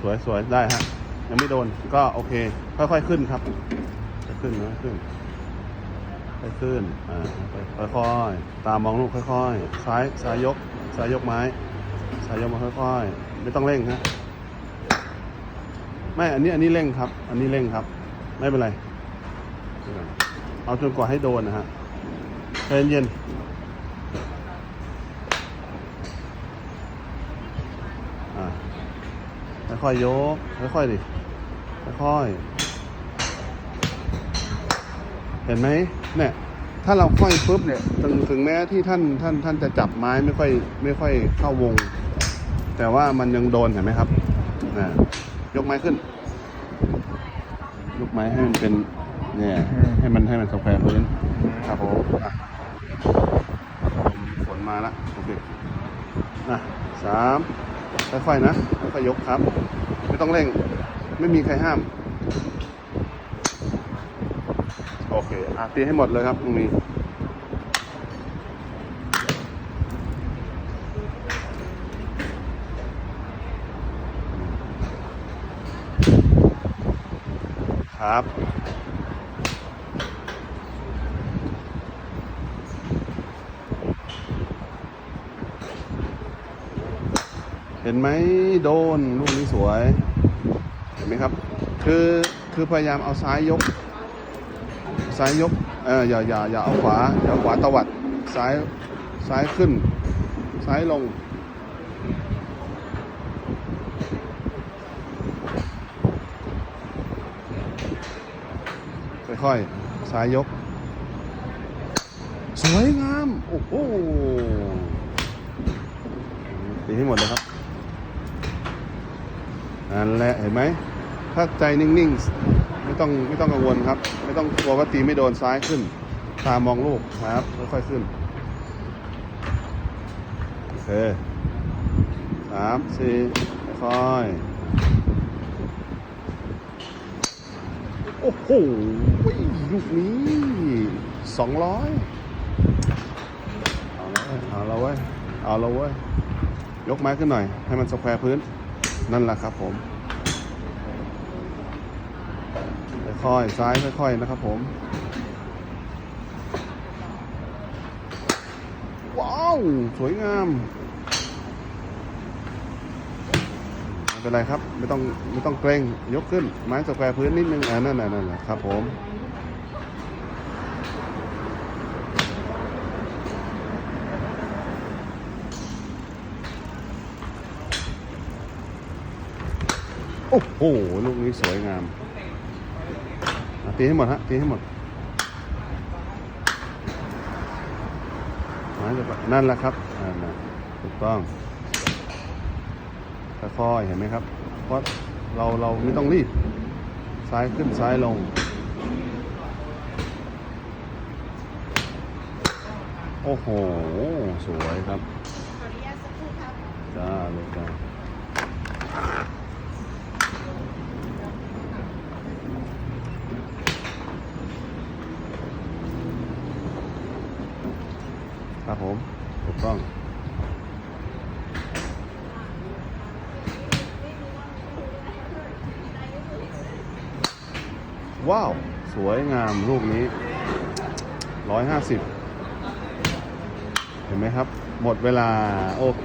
สวยสวยได้ฮะ ยังไม่โดน ก็โอเค ค่อยๆขึ้นครับขึ้นนะขึ้นค่อยขึ้น อ่า ค่อยๆ ตามมองลูกค่อยๆ ซ้าย ซ้ายยก ซ้ายยกไม้ ซ้ายยกมาค่อยๆ ไม่ต้องเร่งฮะ ไม่ อันนี้ อันนี้เร่งครับ อันนี้เร่งครับ ไม่เป็นไร เอาจนกว่าให้โดนนะฮะใจเย็นๆอ่า ค่อยๆยก ค่อยๆดิ ค่อยๆ เห็นไหมเนี่ย ถ้าเราค่อยปุ๊บเนี่ย ถึงถึงแม้ที่ท่านท่านท่านจะจับไม้ไม่ค่อยไม่ค่อยเข้าวง แต่ว่ามันยังโดนเห็นไหมครับนะยกไม้ขึ้น ยกไม้ให้มันเป็น เนี่ย ให้มันให้มันสแควร์พื้นครับผมฝนมาละโอเคนะสาม ค่อยๆนะ ค่อยๆยกครับ ไม่ต้องเร่ง ไม่มีใครห้าม โอเคอะตีให้หมดเลยครับตรงนี้ครับ เห็นไหมโดนลูกนี้สวย เห็นไหมครับ คือคือพยายามเอาซ้ายยก ซ้ายยกเอออย่าอย่าอย่าเอาขวาอย่าขวาตวัดซ้ายซ้ายขึ้น ซ้ายลง ค่อยๆซ้ายยก สวยงาม โอ้โหตีให้หมดเลยครับ นั่นแหละเห็นไหมถ้าใจนิ่งๆ ไม่ต้องไม่ต้องกังวลครับ ไม่ต้องกลัวว่าตีไม่โดนซ้ายขึ้น ตามองลูกครับ ค่อยๆขึ้น โอเคสามสี่ค่อยโอ้โหลูกนี้สองร้อยเอาแล้วเว้ยเอาล้วเว้ยยกไม้ขึ้นหน่อย ให้มันสแควร์พื้น นั่นแหละครับผมค่อยซ้ายค่อยๆนะครับผม ว้าว สวยงามไม่เป็นไรครับ ไม่ต้องไม่ต้องเกรงยกขึ้นไม้สแควร์พื้นนิดนึงอ่านั่นน่ะนั่นแหละครับผม อ้โห ลูกนี้สวยงามตีให้หมดฮะตีให้หมดนั่นแหละครับถูกต้องค่อยๆเห็นไหมครับ เพราะเราเราไม่ต้องรีบ ซ้ายขึ้นซ้ายลง โอ้โห สวยครับขออนุญาตสักครู่ครับจ้าเลยจ้า ครับผม ถูกต้องว้าว สวยงามลูกนี้ร้อยห้าสิบเห็นไหมครับ หมดเวลา โอเค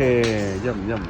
เยี่ยมเยี่ยม